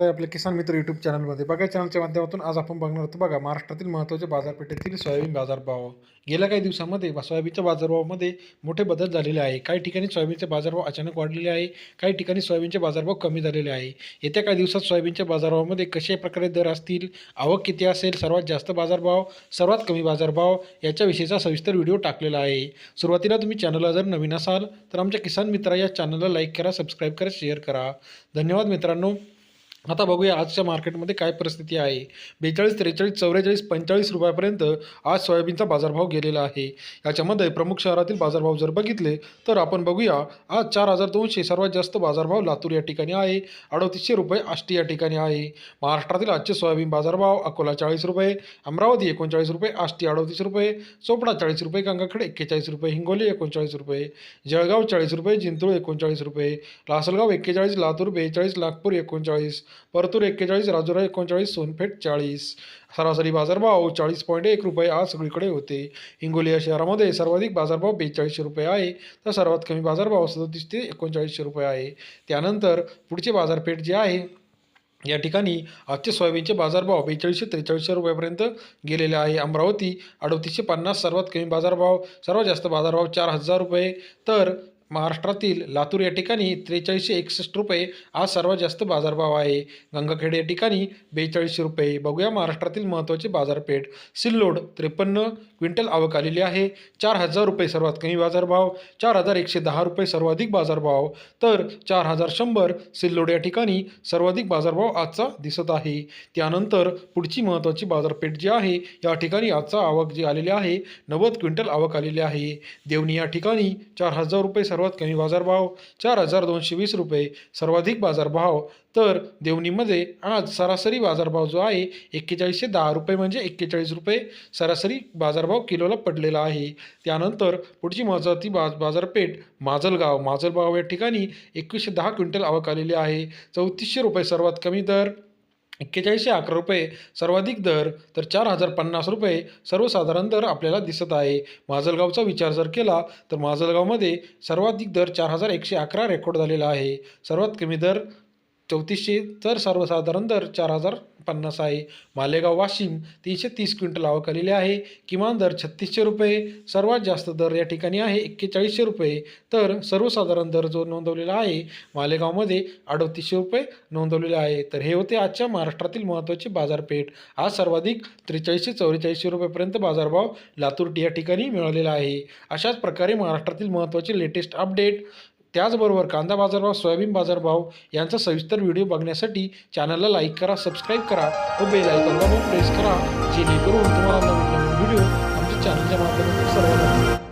आपल्या किसान मित्र यूट्यूब चॅनलमध्ये बघा. चॅनलच्या माध्यमातून आज आपण बघणार होतो बघा महाराष्ट्रातील महत्त्वाच्या बाजारपेठेतील सोयाबीन बाजारभाव. गेल्या काही दिवसामध्ये सोयाबीनच्या बाजारभावामध्ये मोठे बदल झालेले आहे. काही ठिकाणी सोयाबीनचे बाजारभाव अचानक वाढलेले आहे काही ठिकाणी सोयाबीनचे बाजारभाव कमी झालेले आहे. येत्या काही दिवसात सोयाबीनच्या बाजारभावामध्ये कशा प्रकारे दर असतील आवक किती असेल सर्वात जास्त बाजारभाव सर्वात कमी बाजारभाव याच्याविषयीचा सविस्तर व्हिडिओ टाकलेला आहे. सुरुवातीला तुम्ही चॅनलला जर नवीन असाल तर आमच्या किसान मित्रा या चॅनलला लाईक करा सबस्क्राईब करा शेअर करा. धन्यवाद मित्रांनो. आता बघूया आजच्या मार्केटमध्ये काय परिस्थिती आहे. बेचाळीस त्रेचाळीस चौवेचाळीस पंचेचाळीस रुपयापर्यंत आज सोयाबीनचा बाजारभाव गेलेला आहे. याच्यामध्ये प्रमुख शहरातील बाजारभाव जर बघितले तर आपण बघूया आज चार हजार दोनशे सर्वात जास्त बाजारभाव लातूर या ठिकाणी आहे. अडतीसशे रुपये आष्टी या ठिकाणी आहे. महाराष्ट्रातील आजचे सोयाबीन बाजारभाव अकोला चाळीस रुपये अमरावती एकोणचाळीस रुपये आष्टी अडतीस रुपये चोपडा चाळीस रुपये गंगाखेड एक्केचाळीस रुपये हिंगोली एकोणचाळीस रुपये जळगाव चाळीस रुपये जिंतूळ एकोणचाळीस रुपये लासलगाव एक्केचाळीस लातूर बेचाळीस नागपूर एकोणचाळीस परतूर एक्केचाळीस राजुरा एकोणचाळीस सोनपेठ चाळीस. सरासरी बाजारभाव चाळीस पॉईंट एक रुपये आज सगळीकडे होते. हिंगोली या शहरामध्ये सर्वाधिक बाजारभाव बेचाळीसशे रुपये आहे. तर सर्वात कमी बाजारभाव सदतीस ते एकोणचाळीसशे रुपये आहे. त्यानंतर पुढचे बाजारपेठ जे आहे या ठिकाणी आजचे सोयाबीनचे बाजारभाव बेचाळीसशे त्रेचाळीसशे रुपयापर्यंत गेलेले आहे. अमरावती अडतीसशे पन्नास सर्वात कमी बाजारभाव सर्वात जास्त बाजारभाव चार हजार रुपये. तर महाराष्ट्रातील लातूर या ठिकाणी त्रेचाळीसशे एकसष्ट रुपये आज सर्वात जास्त बाजारभाव आहे. गंगाखेड या ठिकाणी बेचाळीसशे रुपये. बघूया महाराष्ट्रातील महत्त्वाची बाजारपेठ. सिल्लोड त्रेपन्न क्विंटल आवक आलेली आहे. चार हजार रुपये सर्वात कमी बाजारभाव. चार हजार एकशे दहा रुपये सर्वाधिक बाजारभाव. तर चार हजार शंभर सिल्लोड या ठिकाणी सर्वाधिक बाजारभाव आजचा दिसत आहे. त्यानंतर पुढची महत्त्वाची बाजारपेठ जी आहे या ठिकाणी आजचा आवक जी आलेली आहे नव्वद क्विंटल आवक आलेली आहे. देवणी या ठिकाणी चार हजार रुपये सर्वात कमी बाजारभाव चार हजार दोनशे वीस रुपये सर्वाधिक बाजारभाव. तर देवणीमध्ये आज सरासरी बाजारभाव जो आहे एक्केचाळीसशे दहा रुपये म्हणजे एक्केचाळीस रुपये सरासरी बाजारभाव किलोला पडलेला आहे. त्यानंतर पुढची महत्त्वाची बाज बाजारपेठ माजलगाव. माजलगाव या ठिकाणी एकवीसशे दहा क्विंटल आवक आलेली आहे. चौतीसशे रुपये सर्वात कमी दर. एक्केचाळीसशे अकरा रुपये सर्वाधिक दर तर चार हजार पन्नास रुपये सर्वसाधारण दर आपल्याला दिसत आहे. माजलगावचा विचार जर केला तर माजलगावमध्ये सर्वाधिक दर चार हजार एकशे अकरा रेकॉर्ड झालेला आहे. सर्वात कमी दर चौतीसशे तर सर्वसाधारण दर चार हजार पन्नास आहे. मालेगाव वाशिम तीनशे तीस क्विंटल आवक आलेली आहे. किमान दर छत्तीसशे रुपये. सर्वात जास्त दर या ठिकाणी आहे एक्केचाळीसशे रुपये. तर सर्वसाधारण दर जो नोंदवलेला आहे मालेगावमध्ये अडतीसशे रुपये नोंदवलेले आहे. तर हे होते आजच्या महाराष्ट्रातील महत्त्वाची बाजारपेठ. आज सर्वाधिक त्रेचाळीसशे चौवेचाळीसशे रुपयेपर्यंत बाजारभाव लातूर या ठिकाणी मिळालेला आहे. अशाच प्रकारे महाराष्ट्रातील महत्त्वाचे लेटेस्ट अपडेट त्याचबरोबर कांदा बाजारभाव सोयाबीन बाजारभाव यांचा सविस्तर व्हिडिओ बघण्यासाठी चॅनलला लाईक करा सबस्क्राईब करा व बेल आयकॉनला पण प्रेस करा जेणेकरून तुम्हाला नवीन नवीन व्हिडिओ आमच्या चॅनलच्या माध्यमातून सर्वांना